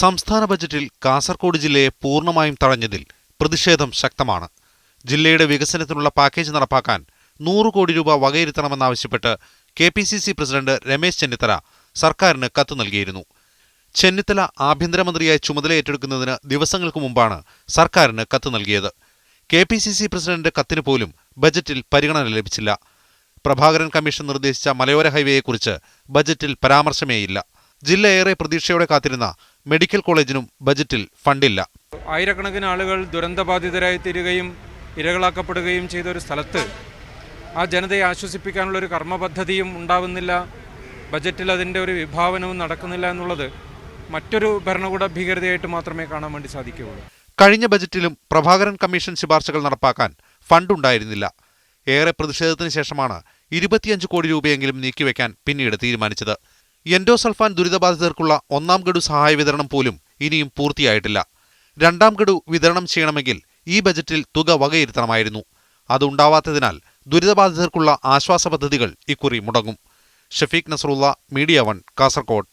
സംസ്ഥാന ബജറ്റിൽ കാസർഗോഡ് ജില്ലയെ പൂർണമായും തഴഞ്ഞതിൽ പ്രതിഷേധം ശക്തമാണ്. ജില്ലയുടെ വികസനത്തിനുള്ള പാക്കേജ് നടപ്പാക്കാൻ നൂറ് കോടി രൂപ വകയിരുത്തണമെന്നാവശ്യപ്പെട്ട് K P C C president Ramesh Chennithala സർക്കാരിന് കത്ത് നൽകിയിരുന്നു. ചെന്നിത്തല ആഭ്യന്തരമന്ത്രിയായി ചുമതല ഏറ്റെടുക്കുന്നതിന് ദിവസങ്ങൾക്ക് മുമ്പാണ് സർക്കാരിന് കത്ത് നൽകിയത്. K P C C president കത്തിന് പോലും ബജറ്റിൽ പരിഗണന ലഭിച്ചില്ല. പ്രഭാകരൻ കമ്മീഷൻ നിർദ്ദേശിച്ച മലയോര ഹൈവേയെക്കുറിച്ച് ബജറ്റിൽ പരാമർശമേയില്ല. ജില്ല ഏറെ പ്രതീക്ഷയോടെ കാത്തിരുന്ന മെഡിക്കൽ കോളേജിനും ബജറ്റിൽ ഫണ്ടില്ല. ആയിരക്കണക്കിന് ആളുകൾ ദുരന്തബാധിതരായി തീരുകയും ഇരകളാക്കപ്പെടുകയും ചെയ്ത ഒരു സ്ഥലത്ത് ആ ജനതയെ ആശ്വസിപ്പിക്കാനുള്ള ഒരു കർമ്മപദ്ധതിയും ഉണ്ടാവുന്നില്ല. ബജറ്റിൽ അതിന്റെ ഒരു വിഭാവനവും നടക്കുന്നില്ല എന്നുള്ളത് മറ്റൊരു ഭരണകൂട ഭീകരതയായിട്ട് മാത്രമേ കാണാൻ വേണ്ടി സാധിക്കുകയുള്ളൂ. കഴിഞ്ഞ ബജറ്റിലും പ്രഭാകരൻ കമ്മീഷൻ ശുപാർശകൾ നടപ്പാക്കാൻ ഫണ്ടുണ്ടായിരുന്നില്ല. ഏറെ പ്രതിഷേധത്തിന് ശേഷമാണ് ഇരുപത്തിയഞ്ച് കോടി രൂപയെങ്കിലും നീക്കിവെക്കാൻ പിന്നീട് തീരുമാനിച്ചത്. എൻഡോസൾഫാൻ ദുരിതബാധിതർക്കുള്ള ഒന്നാം ഗഡു സഹായ വിതരണം പോലും ഇനിയും പൂർത്തിയായിട്ടില്ല. രണ്ടാം ഗഡു വിതരണം ചെയ്യണമെങ്കിൽ ഈ ബജറ്റിൽ തുക വകയിരുത്തണമായിരുന്നു. അതുണ്ടാവാത്തതിനാൽ ദുരിതബാധിതർക്കുള്ള ആശ്വാസ പദ്ധതികൾ ഇക്കുറി മുടങ്ങും. Shafeeq Nasarulla media one Kasaragod.